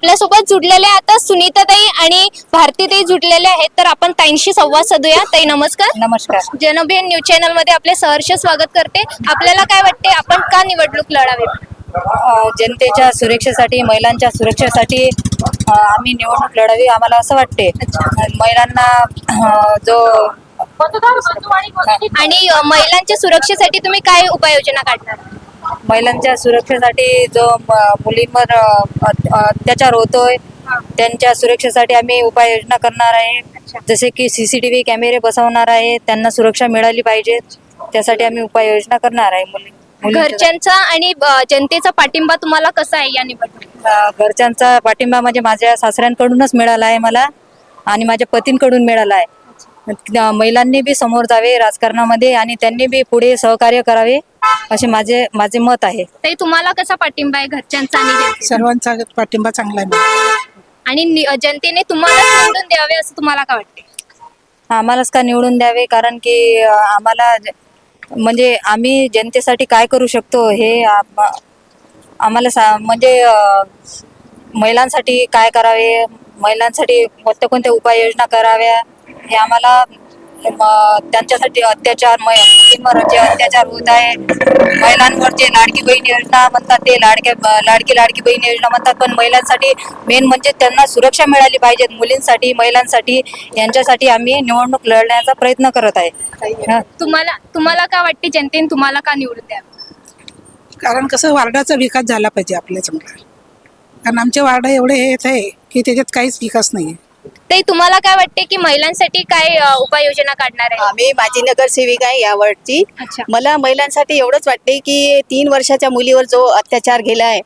आपल्यासोबत जुडलेले आता सुनीताताई आणि भारतीताई जुडलेले आहेत. तर आपण ताईंशी संवाद साधूया. ताई नमस्कार. नमस्कार. जनभियन न्यूज चॅनलमध्ये आपले सहर्ष स्वागत करते. आपल्याला काय वाटते आपण का निवडणूक लढावी? जनतेच्या सुरक्षेसाठी महिलांच्या सुरक्षेसाठी आम्ही निवडणूक लढावी आम्हाला असं वाटते. महिलांना जो आणि महिलांच्या सुरक्षेसाठी तुम्ही काय उपाययोजना काढणार? महिलांच्या सुरक्षेसाठी जो मुलींवर अत्याचार होतोय त्यांच्या सुरक्षेसाठी आम्ही उपाययोजना करणार आहे. जसे की सीसीटीव्ही कॅमेरे बसवणार आहे त्यांना सुरक्षा मिळाली पाहिजे. त्यासाठी आम्ही उपाययोजना करणार आहे मुली घरच्यांचा आणि जनतेचा पाठिंबा तुम्हाला कसा आहे या निवडणुकीत? घरच्यांचा पाठिंबा म्हणजे माझ्या सासऱ्यांकडूनच मिळाला आहे मला आणि माझ्या पतींकडून मिळाला आहे. महिलांनी बी समोर जावे राजकारणामध्ये आणि त्यांनी बी पुढे सहकार्य करावे असे माझे माझे मत आहे. ताई तुम्हाला कसा पाठिंबा आहे घरच्यांचा आणि जनतेचा? सर्वांचा पाठिंबा चांगला आहे. आणि नि- जनतेने तुम्हाला निवडून द्यावे असं तुम्हाला काय वाटते आम्हालाच का निवडून द्यावे? कारण की अ, आम्हाला ज- म्हणजे आम्ही जनतेसाठी काय करू शकतो हे आम- आम्हाला सा म्हणजे अ, महिलांसाठी काय करावे? महिलांसाठी कोणत्या कोणत्या उपाययोजना कराव्या? हे आम्हाला त्यांच्यासाठी अत्याचार मै- मुलींवर जे अत्याचार होत आहे. महिलांवर जे लाडकी बहीण योजना म्हणतात ते लाडक्या लाडकी लाडकी बहीण योजना म्हणतात. पण महिलांसाठी मेन म्हणजे त्यांना सुरक्षा मिळाली पाहिजे. मुलींसाठी महिलांसाठी यांच्यासाठी आम्ही निवडणूक लढण्याचा प्रयत्न करत आहे. हा. तुम्हाला तुम्हाला काय वाटते जनतेने तुम्हाला का निवडून द्यावे कारण कसं वार्डाचा विकास झाला पाहिजे आपल्या चांगला कारण आमचे वार्ड एवढे हेच आहे की त्याच्यात काहीच विकास नाही ते तुम्हाला काय वाटते की महिलांसाठी काय अ, उपाययोजना काढणार आहे? आम्ही माझी नगरसेविका आहे या वॉर्डची अच्छा. मला महिलांसाठी एवढंच वाटते की तीन वर्षाच्या मुलीवर जो अत्याचार केला आहे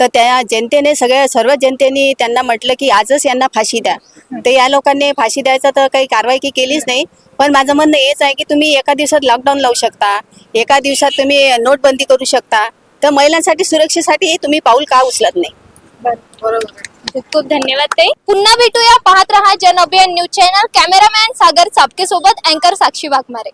तर त्या जनतेने सगळ्या सर्व जनतेने त्यांना म्हटलं की आजच यांना फाशी द्या. तर या लोकांनी फाशी द्यायचं तर काही कारवाई की केलीच नाही. पण माझं म्हणणं हेच आहे की तुम्ही एका दिवसात लॉकडाऊन लावू शकता. एका दिवसात तुम्ही नोटबंदी करू शकता. तर महिलांसाठी सुरक्षेसाठी तुम्ही पाऊल का उचलत नाही? खूप खूप धन्यवाद ताई. पुन्हा भेटूया. पाहत रहा Jan Abhiyan news channel. Cameraman Sagar Sapke सोबत अँकर साक्षी वाघमारे.